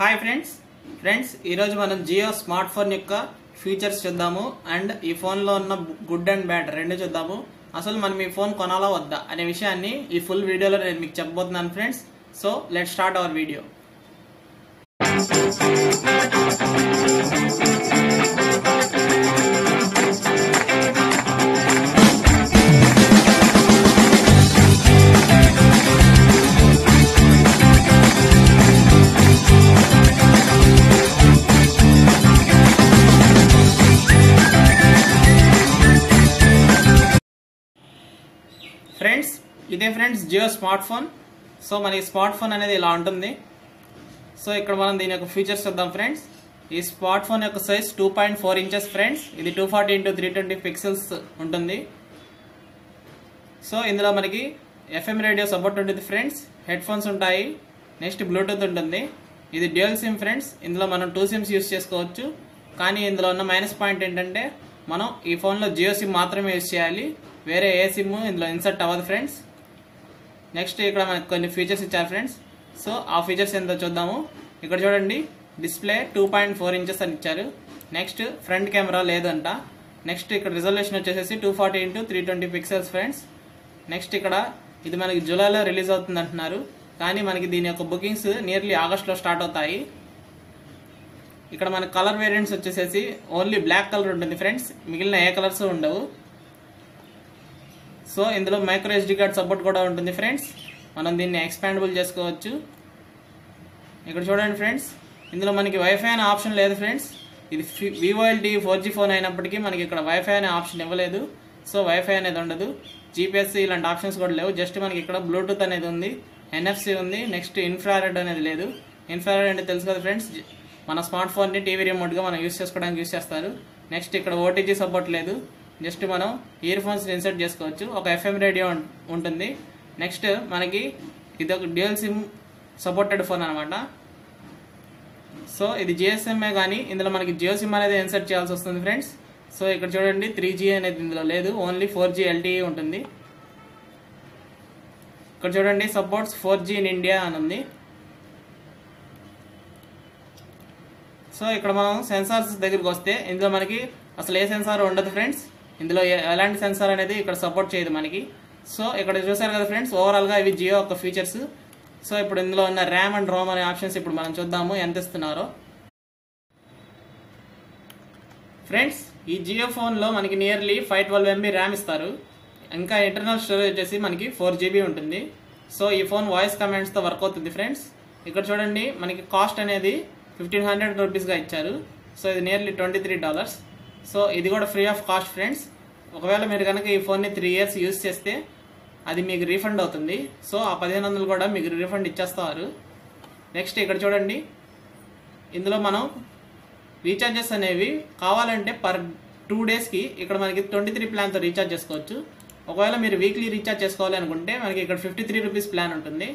Hi friends. Friends ఈరోజు మనం Jio smart phone యొక్క ఫీచర్స్ చూద్దాము. అండ్ ఈ ఫోన్లో ఉన్న గుడ్ అండ్ బ్యాడ్ రెండు చూద్దాము. అసలు మనం ఈ ఫోన్ కొనాలా వద్దా అనే విషయాన్ని ఈ ఫుల్ వీడియోలో నేను మీకు చెప్పబోతున్నాను friends. So let start our video ఇదే friends Jio smart phone so మనకి స్మార్ట్ ఫోన్ అనేది ఇలా ఉంటుంది. సో ఇక్కడ మనం దీని యొక్క ఫీచర్స్ చూద్దాం ఫ్రెండ్స్. ఈ స్మార్ట్ ఫోన్ యొక్క size two point four inches friends. ఇది two forty into three twenty pixels ఉంటుంది. సో ఇందులో మనకి ఎఫ్ఎం రేడియో సపోర్ట్ ఉంటుంది ఫ్రెండ్స్. హెడ్ ఫోన్స్ ఉంటాయి. నెక్స్ట్ బ్లూటూత్ ఉంటుంది. ఇది డ్యూయల్ సిమ్ ఫ్రెండ్స్. ఇందులో మనం టూ సిమ్స్ యూస్ చేసుకోవచ్చు. కానీ ఇందులో ఉన్న మైనస్ పాయింట్ ఏంటంటే మనం ఈ ఫోన్లో జియో సిమ్ మాత్రమే యూస్ చేయాలి. వేరే ఏ సిమ్ ఇందులో ఇన్సర్ట్ అవ్వదు ఫ్రెండ్స్. నెక్స్ట్ ఇక్కడ మనకు కొన్ని ఫీచర్స్ ఇచ్చారు ఫ్రెండ్స్ సో ఆ ఫీచర్స్ ఎంతో చూద్దాము. ఇక్కడ చూడండి display two point four inches అని ఇచ్చారు. నెక్స్ట్ ఫ్రంట్ కెమెరా లేదంట. నెక్స్ట్ ఇక్కడ రిజల్యూషన్ వచ్చేసి two forty into three twenty pixels friends next ఇక్కడ ఇది మనకి జూలైలో రిలీజ్ అవుతుంది అంటున్నారు. కానీ మనకి దీని యొక్క బుకింగ్స్ నియర్లీ ఆగస్ట్లో స్టార్ట్ అవుతాయి. ఇక్కడ మన కలర్ వేరియంట్స్ వచ్చేసేసి ఓన్లీ బ్లాక్ కలర్ ఉంటుంది ఫ్రెండ్స్ మిగిలిన ఏ కలర్స్ ఉండవు. సో ఇందులో మైక్రో ఎస్డి కార్డ్ సపోర్ట్ కూడా ఉంటుంది ఫ్రెండ్స్ మనం దీన్ని ఎక్స్పాండబుల్ చేసుకోవచ్చు. ఇక్కడ చూడండి ఫ్రెండ్స్ ఇందులో మనకి వైఫై అనే ఆప్షన్ లేదు ఫ్రెండ్స్ ఇది వివోఎల్టీ ఫోర్ జీ ఫోన్ అయినప్పటికీ మనకి ఇక్కడ వైఫై అనే ఆప్షన్ ఇవ్వలేదు. సో వైఫై అనేది ఉండదు. జీపీఎస్ ఇలాంటి ఆప్షన్స్ కూడా లేవు. జస్ట్ మనకి ఇక్కడ బ్లూటూత్ అనేది ఉంది ఎన్ఎఫ్సి ఉంది నెక్స్ట్ ఇన్ఫ్రారెడ్ అనేది లేదు. ఇన్ఫ్రారెడ్ అంటే తెలుసు కదా ఫ్రెండ్స్ మన స్మార్ట్ ఫోన్ని టీవీ రిమోట్గా మనం యూస్ చేసుకోవడానికి యూస్ చేస్తారు. నెక్స్ట్ ఇక్కడ ఓటీజీ సపోర్ట్ లేదు. జస్ట్ మనం ఇయర్ ఫోన్స్ ఇన్సర్ట్ చేసుకోవచ్చు. ఒక ఎఫ్ఎం రేడియో ఉంటుంది. నెక్స్ట్ మనకి ఇది ఒక డ్యూయల్ సిమ్ సపోర్టెడ్ ఫోన్ అనమాట సో ఇది జిఎస్ఎంఏ కానీ ఇందులో మనకి జియో సిమ్ అనేది ఇన్సర్ట్ చేయాల్సి వస్తుంది ఫ్రెండ్స్ సో ఇక్కడ చూడండి త్రీ జీ అనేది ఇందులో లేదు. ఓన్లీ ఫోర్ జీ ఎల్టీఈ ఉంటుంది. ఇక్కడ చూడండి supports four G in India అని ఉంది. సో ఇక్కడ మనం సెన్సార్స్ దగ్గరికి వస్తే ఇందులో మనకి అసలు ఏ సెన్సార్ ఉండదు ఫ్రెండ్స్ ఇందులో ఎలాంటి సెన్సార్ అనేది ఇక్కడ సపోర్ట్ చేయదు మనకి. సో ఇక్కడ చూసారు కదా ఫ్రెండ్స్ ఓవరాల్గా ఇవి జియో యొక్క ఫీచర్స్ సో ఇప్పుడు ఇందులో ఉన్న ర్యామ్ అండ్ రోమ్ అనే ఆప్షన్స్ ఇప్పుడు మనం చూద్దాము ఎంత ఇస్తున్నారో. ఫ్రెండ్స్ ఈ జియో ఫోన్లో మనకి nearly five twelve MB RAM ఇస్తారు. ఇంకా ఇంటర్నల్ స్టోరేజ్ వచ్చేసి మనకి ఫోర్ జీబీ ఉంటుంది. సో ఈ ఫోన్ వాయిస్ కమాండ్స్తో వర్క్ అవుతుంది ఫ్రెండ్స్. ఇక్కడ చూడండి మనకి కాస్ట్ అనేది ఫిఫ్టీన్ హండ్రెడ్ రూపీస్గా ఇచ్చారు. సో ఇది nearly twenty three dollars so ఇది కూడా ఫ్రీ ఆఫ్ కాస్ట్ ఫ్రెండ్స్ ఒకవేళ మీరు కనుక ఈ ఫోన్ని త్రీ ఇయర్స్ యూస్ చేస్తే అది మీకు రీఫండ్ అవుతుంది. సో ఆ పదిహేను వందలు కూడా మీకు రీఫండ్ ఇచ్చేస్తారు. నెక్స్ట్ ఇక్కడ చూడండి. ఇందులో మనం రీఛార్జెస్ అనేవి కావాలంటే పర్ టూ డేస్కి ఇక్కడ మనకి ట్వంటీ త్రీ ప్లాన్తో రీఛార్జ్ చేసుకోవచ్చు. ఒకవేళ మీరు వీక్లీ రీఛార్జ్ చేసుకోవాలి అనుకుంటే మనకి ఇక్కడ ఫిఫ్టీ త్రీ రూపీస్ ప్లాన్ ఉంటుంది.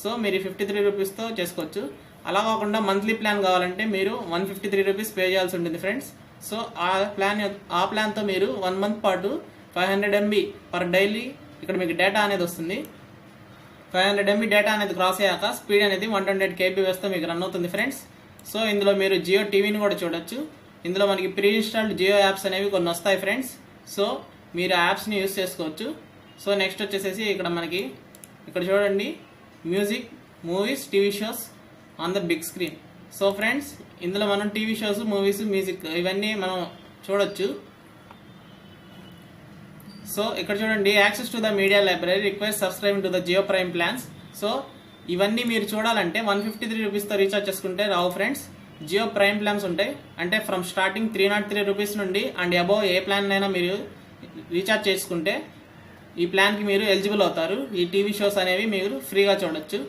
సో మీరు ఫిఫ్టీ త్రీ రూపీస్తో చేసుకోవచ్చు. అలా కాకుండా మంత్లీ ప్లాన్ కావాలంటే మీరు one fifty three rupees pay చేయాల్సి ఉంటుంది ఫ్రెండ్స్ సో ఆ ప్లాన్ ఆ ప్లాన్తో మీరు వన్ మంత్ పాటు five hundred MB per daily ఇక్కడ మీకు డేటా అనేది వస్తుంది. ఫైవ్ హండ్రెడ్ ఎంబీ డేటా అనేది క్రాస్ అయ్యాక స్పీడ్ అనేది వన్ హండ్రెడ్ కేబీ వేస్తే మీకు రన్ అవుతుంది ఫ్రెండ్స్ సో ఇందులో మీరు జియో టీవీని కూడా చూడొచ్చు. ఇందులో మనకి ప్రీ ఇన్స్టాల్డ్ జియో యాప్స్ అనేవి కొన్ని వస్తాయి ఫ్రెండ్స్ సో మీరు యాప్స్ని యూస్ చేసుకోవచ్చు. సో నెక్స్ట్ వచ్చేసేసి ఇక్కడ మనకి ఇక్కడ చూడండి music movies TV shows on the big screen so friends ఇందులో మనం టీవీ షోస్ మూవీస్ మ్యూజిక్ ఇవన్నీ మనం చూడొచ్చు. సో ఇక్కడ చూడండి access to the media library request subscribe to the Jio prime plans. So ఇవన్నీ మీరు చూడాలంటే వన్ ఫిఫ్టీ త్రీ రూపీస్తో రీఛార్జ్ చేసుకుంటే రావు ఫ్రెండ్స్. జియో ప్రైమ్ ప్లాన్స్ ఉంటాయి. అంటే from starting three not three rupees నుండి అండ్ అబోవ్ ఏ ప్లాన్ అయినా మీరు రీఛార్జ్ చేసుకుంటే ఈ ప్లాన్కి మీరు ఎలిజిబుల్ అవుతారు. ఈ టీవీ షోస్ అనేవి మీరు ఫ్రీగా చూడొచ్చు.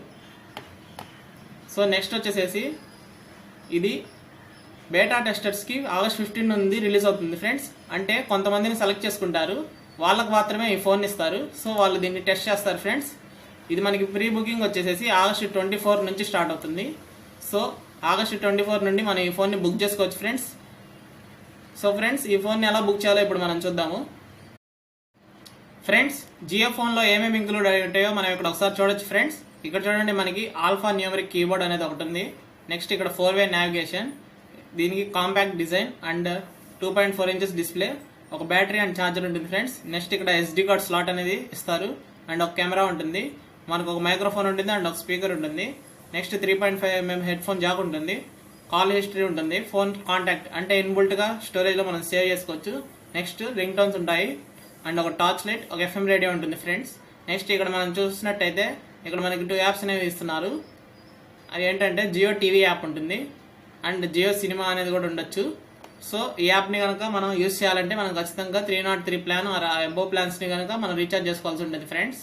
సో నెక్స్ట్ వచ్చేసేసి ఇది బేటా టెస్టర్స్కి ఆగస్ట్ ఫిఫ్టీన్ నుండి రిలీజ్ అవుతుంది ఫ్రెండ్స్ అంటే కొంతమందిని సెలెక్ట్ చేసుకుంటారు. వాళ్ళకు మాత్రమే ఈ ఫోన్ ఇస్తారు. సో వాళ్ళు దీన్ని టెస్ట్ చేస్తారు ఫ్రెండ్స్ ఇది మనకి ప్రీ బుకింగ్ వచ్చేసేసి ఆగస్ట్ ట్వంటీ ఫోర్ నుంచి స్టార్ట్ అవుతుంది. సో ఆగస్ట్ ట్వంటీ ఫోర్ నుండి మనం ఈ ఫోన్ని బుక్ చేసుకోవచ్చు ఫ్రెండ్స్ సో ఫ్రెండ్స్ ఈ ఫోన్ని ఎలా బుక్ చేయాలో ఇప్పుడు మనం చూద్దాము. ఫ్రెండ్స్ జియో ఫోన్లో ఏమేమి ఇంక్లూడ్ అయి ఉంటాయో మనం ఇక్కడ ఒకసారి చూడొచ్చు ఫ్రెండ్స్ ఇక్కడ చూడండి మనకి ఆల్ఫా న్యూమరిక్ కీబోర్డ్ అనేది ఒకటి ఉంది. నెక్స్ట్ ఇక్కడ ఫోర్ వే నావిగేషన్. దీనికి compact design and two point four inches display. ఒక బ్యాటరీ అండ్ ఛార్జర్ ఉంటుంది ఫ్రెండ్స్. నెక్స్ట్ ఇక్కడ ఎస్డి కార్డ్ స్లాట్ అనేది ఇస్తారు. అండ్ ఒక కెమెరా ఉంటుంది. మనకు ఒక మైక్రోఫోన్ ఉంటుంది అండ్ ఒక స్పీకర్ ఉంటుంది. Next three point five MM head phone jack ఉంటుంది. కాల్ హిస్టరీ ఉంటుంది. ఫోన్ కాంటాక్ట్ అంటే ఇన్బుల్ట్గా స్టోరేజ్లో మనం సేవ్ చేసుకోవచ్చు. నెక్స్ట్ రింగ్ టోన్స్ ఉంటాయి. అండ్ ఒక టార్చ్ లైట్ ఒక ఎఫ్ఎం రేడియో ఉంటుంది ఫ్రెండ్స్. నెక్స్ట్ ఇక్కడ మనం చూసినట్టయితే ఇక్కడ మనకి టూ యాప్స్ అనేవి ఇస్తున్నారు. అది ఏంటంటే జియో టీవీ యాప్ ఉంటుంది. అండ్ జియో సినిమా అనేది కూడా ఉండొచ్చు. సో ఈ యాప్ని కనుక మనం యూస్ చేయాలంటే మనం ఖచ్చితంగా three not three plan combo ప్లాన్స్ని కనుక మనం రీఛార్జ్ చేసుకోవాల్సి ఉంటుంది ఫ్రెండ్స్.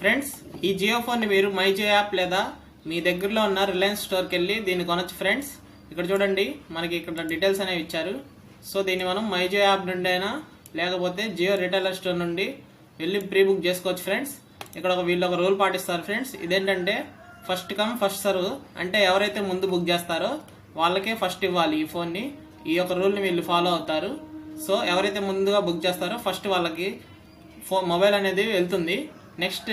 ఫ్రెండ్స్ ఈ జియో ఫోన్ని మీరు మై జియో యాప్ లేదా మీ దగ్గరలో ఉన్న రిలయన్స్ స్టోర్కి వెళ్ళి దీన్ని కొనొచ్చు ఫ్రెండ్స్. ఇక్కడ చూడండి మనకి ఇక్కడ డీటెయిల్స్ అనేవి ఇచ్చారు. సో దీన్ని మనం మై జియో యాప్ నుండి అయినా లేకపోతే జియో రిటైలర్ స్టోర్ నుండి వెళ్ళి ప్రీ బుక్ చేసుకోవచ్చు ఫ్రెండ్స్. ఇక్కడ ఒక వీళ్ళు ఒక రూల్ పాటిస్తారు ఫ్రెండ్స్. ఇదేంటంటే ఫస్ట్ కమ్ ఫస్ట్ సర్వ్ అంటే ఎవరైతే ముందు బుక్ చేస్తారో వాళ్ళకే ఫస్ట్ ఇవ్వాలి ఈ ఫోన్ని ఈ యొక్క రూల్ని వీళ్ళు ఫాలో అవుతారు. సో ఎవరైతే ముందుగా బుక్ చేస్తారో ఫస్ట్ వాళ్ళకి ఫో మొబైల్ అనేది వెళ్తుంది. నెక్స్ట్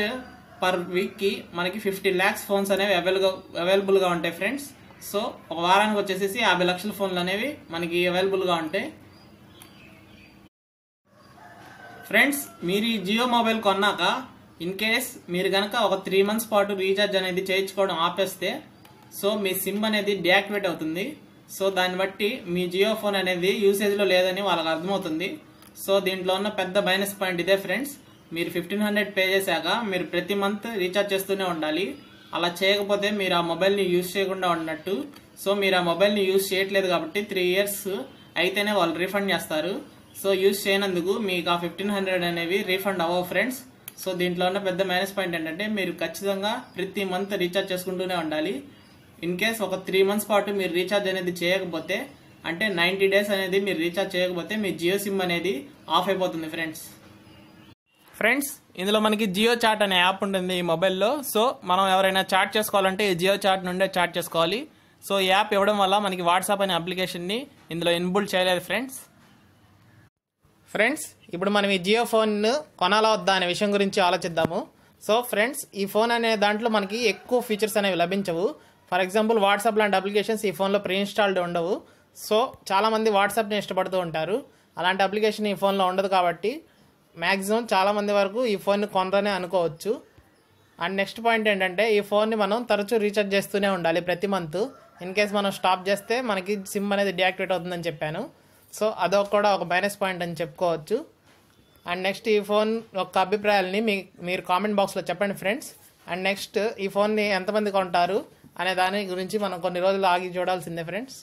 పర్ వీక్కి మనకి ఫిఫ్టీ ల్యాక్స్ ఫోన్స్ అనేవి అవైలబుల్ అవైలబుల్గా ఉంటాయి ఫ్రెండ్స్. సో ఒక వారానికి వచ్చేసేసి యాభై లక్షల ఫోన్లు అనేవి మనకి అవైలబుల్గా ఉంటాయి. ఫ్రెండ్స్ మీరు ఈ జియో మొబైల్ కొన్నాక ఇన్ కేస్ మీరు కనుక ఒక త్రీ మంత్స్ పాటు రీఛార్జ్ అనేది చేయించుకోవడం ఆపేస్తే సో మీ సిమ్ అనేది డియాక్టివేట్ అవుతుంది. సో దాన్ని బట్టి మీ జియో ఫోన్ అనేది యూసేజ్లో లేదని వాళ్ళకి అర్థమవుతుంది. సో దీంట్లో ఉన్న పెద్ద మైనస్ పాయింట్ ఇదే ఫ్రెండ్స్ మీరు ఫిఫ్టీన్ హండ్రెడ్ పే చేశాక మీరు ప్రతి మంత్ రీఛార్జ్ చేస్తూనే ఉండాలి. అలా చేయకపోతే మీరు ఆ మొబైల్ని యూజ్ చేయకుండా ఉన్నట్టు. సో మీరు ఆ మొబైల్ని యూజ్ చేయట్లేదు కాబట్టి త్రీ ఇయర్స్ అయితేనే వాళ్ళు రీఫండ్ చేస్తారు. సో యూజ్ చేయనందుకు మీకు ఆ ఫిఫ్టీన్ హండ్రెడ్ అనేవి రీఫండ్ అవ్వవు ఫ్రెండ్స్ సో దీంట్లో ఉన్న పెద్ద మైనస్ పాయింట్ ఏంటంటే మీరు ఖచ్చితంగా ప్రతి మంత్ రీఛార్జ్ చేసుకుంటూనే ఉండాలి. ఇన్ కేస్ ఒక త్రీ మంత్స్ పాటు మీరు రీఛార్జ్ అనేది చేయకపోతే అంటే నైంటీ డేస్ అనేది మీరు రీఛార్జ్ చేయకపోతే మీ జియో సిమ్ అనేది ఆఫ్ అయిపోతుంది ఫ్రెండ్స్ ఫ్రెండ్స్ ఇందులో మనకి జియో చాట్ అనే యాప్ ఉంటుంది ఈ మొబైల్లో. సో మనం ఎవరైనా చాట్ చేసుకోవాలంటే ఈ జియో చాట్ నుండే చాట్ చేసుకోవాలి. సో ఈ యాప్ ఇవ్వడం వల్ల మనకి వాట్సాప్ అనే అప్లికేషన్ని ఇందులో ఇన్బుల్డ్ చేయలేదు ఫ్రెండ్స్ ఫ్రెండ్స్ ఇప్పుడు మనం ఈ జియో ఫోన్ కొనాలా వద్దా అనే విషయం గురించి ఆలోచిద్దాము. సో ఫ్రెండ్స్ ఈ ఫోన్ అనే దాంట్లో మనకి ఎక్కువ ఫీచర్స్ అనేవి లభించవు. ఫర్ ఎగ్జాంపుల్ వాట్సాప్ లాంటి అప్లికేషన్స్ ఈ ఫోన్లో ప్రీ ఇన్స్టాల్డ్ ఉండవు. సో చాలామంది వాట్సాప్ని ఇష్టపడుతూ ఉంటారు. అలాంటి అప్లికేషన్ ఈ ఫోన్లో ఉండదు కాబట్టి మ్యాక్సిమం చాలామంది వరకు ఈ ఫోన్ని కొనరనే అనుకోవచ్చు. అండ్ నెక్స్ట్ పాయింట్ ఏంటంటే ఈ ఫోన్ని మనం తరచూ రీఛార్జ్ చేస్తూనే ఉండాలి ప్రతి మంత్. ఇన్ కేస్ మనం స్టాప్ చేస్తే మనకి సిమ్ అనేది డియాక్టివేట్ అవుతుందని చెప్పాను. సో అదొక కూడా ఒక మైనస్ పాయింట్ అని చెప్పుకోవచ్చు. అండ్ నెక్స్ట్ ఈ ఫోన్ యొక్క అభిప్రాయాలని మీ మీరు కామెంట్ బాక్స్లో చెప్పండి ఫ్రెండ్స్ అండ్ నెక్స్ట్ ఈ ఫోన్ని ఎంతమంది కొంటారు అనే దాని గురించి మనం కొన్ని రోజులు ఆగి చూడాల్సిందే ఫ్రెండ్స్